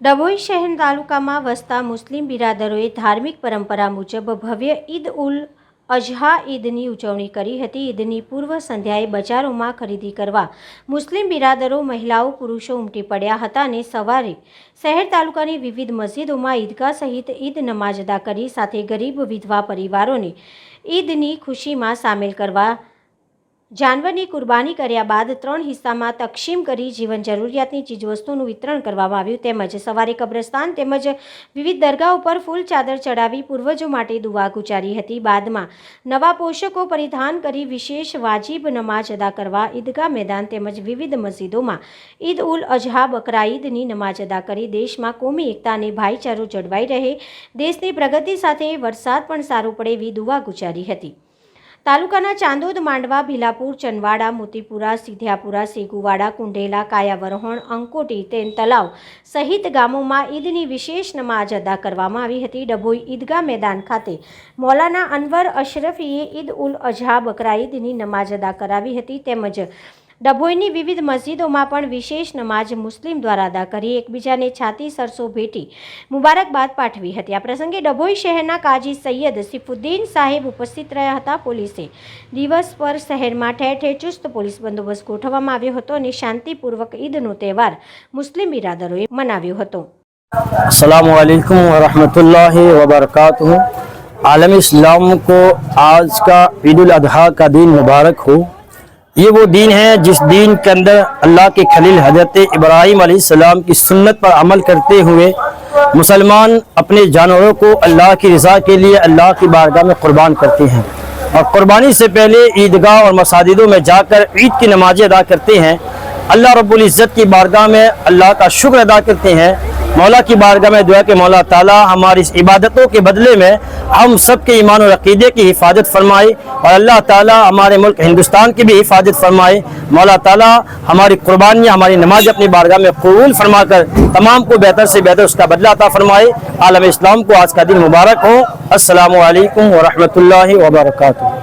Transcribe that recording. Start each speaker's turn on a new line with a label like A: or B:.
A: ડભોઈ શહેર તાલુકામાં વસતા મુસ્લિમ બિરાદરોએ ધાર્મિક પરંપરા મુજબ ભવ્ય ઈદ ઉલ અઝહા ઈદની ઉજવણી કરી હતી. ઈદની પૂર્વ સંધ્યાએ બજારોમાં ખરીદી કરવા મુસ્લિમ બિરાદરો, મહિલાઓ, પુરુષો ઉમટી પડ્યા હતા અને સવારે શહેર તાલુકાની વિવિધ મસ્જિદોમાં ઈદગાહ સહિત ઈદ નમાજ અદા કરી સાથે ગરીબ વિધવા પરિવારોને ઈદની ખુશીમાં સામેલ કરવા જાનવરની કુરબાની કર્યા બાદ ત્રણ હિસ્સામાં તકસીમ કરી જીવન જરૂરિયાતની ચીજવસ્તુનું વિતરણ કરવામાં આવ્યું. તેમજ સવારે કબ્રસ્તાન તેમજ વિવિધ દરગાહ ઉપર ફૂલ ચાદર ચડાવી પૂર્વજો માટે દુવા ગુજારી હતી. બાદમાં નવા પોષકો પરિધાન કરી વિશેષ વાજીબ નમાજ અદા કરવા ઈદગાહ મેદાન તેમજ વિવિધ મસ્જિદોમાં ઈદ ઉલ અઝહા, બકરા ઈદની નમાજ અદા કરી દેશમાં કોમી એકતા અને ભાઈચારો જળવાઈ રહે. દેશની પ્રગતિ સાથે વરસાદ પણ સારો પડે એવી દુવા ગુજારી હતી. તાલુકાના ચાંદોદ, માંડવા, ભીલાપુર ચનવાડા મોતીપુરા સિધ્યાપુરા સેગુવાડા, કુંડેલા, કાયાવરહોણ, અંકોટી તેન તલાવ સહિત ગામોમાં ઈદની વિશેષ નમાજ અદા કરવામાં આવી હતી. ડભોઈ ઈદગાહ મેદાન ખાતે મૌલાના અનવર અશરફીએ ઈદ ઉલ અઝહા બકરા ઈદની નમાજ અદા કરાવી હતી. તેમજ ડભોઈની વિવિધ મસ્જિદોમાં પણ વિશેષ નમાજ મુસ્લિમ દ્વારા અદા કરી એકબીજાને છાતી સરસો ભેટી મુબારકબાદ પાઠવી હતી આ પ્રસંગે ડભોઈ શહેરના કાજી સૈયદ સિફુદ્દીન સાહેબ ઉપસ્થિત રહ્યા હતા પોલીસે દિવસ પર શહેરમાં ઠેર ઠેર ચુસ્ત પોલીસ બંદોબસ્ત ગોઠવવામાં આવ્યો હતો અને શાંતિપૂર્વક ઈદનો તહેવાર મુસ્લિમ બિરાદરોએ મનાવ્યો હતો
B: असलकम वरहमतुल्लाह वबरकातुहू आलम इस्लाम को आज का ईद उल अजहा का दिन मुबारक हो یہ وہ دین ہے جس دین کے اندر اللہ کے خلیل حضرت ابراہیم علیہ السلام کی سنت پر عمل کرتے ہوئے مسلمان اپنے جانوروں کو اللہ کی رضا کے لیے اللہ کی بارگاہ میں قربان کرتے ہیں۔ اور قربانی سے پہلے عیدگاہ اور مساجدوں میں جا کر عید کی نمازیں ادا کرتے ہیں۔ اللہ رب العزت کی بارگاہ میں اللہ کا شکر ادا کرتے ہیں۔ مولا کی بارگاہ میں دعا کہ مولا تعالی ہماری اس عبادتوں کے بدلے میں ہم سب کے ایمان و عقیدے کی حفاظت فرمائے اور اللہ تعالی ہمارے ملک ہندوستان کی بھی حفاظت فرمائے۔ مولا تعالی ہماری قربانیاں، ہماری نماز اپنی بارگاہ میں قبول فرما کر تمام کو بہتر سے بہتر اس کا بدلہ عطا فرمائے۔ عالم اسلام کو آج کا دن مبارک ہو۔ السلام علیکم ورحمۃ اللہ وبرکاتہ۔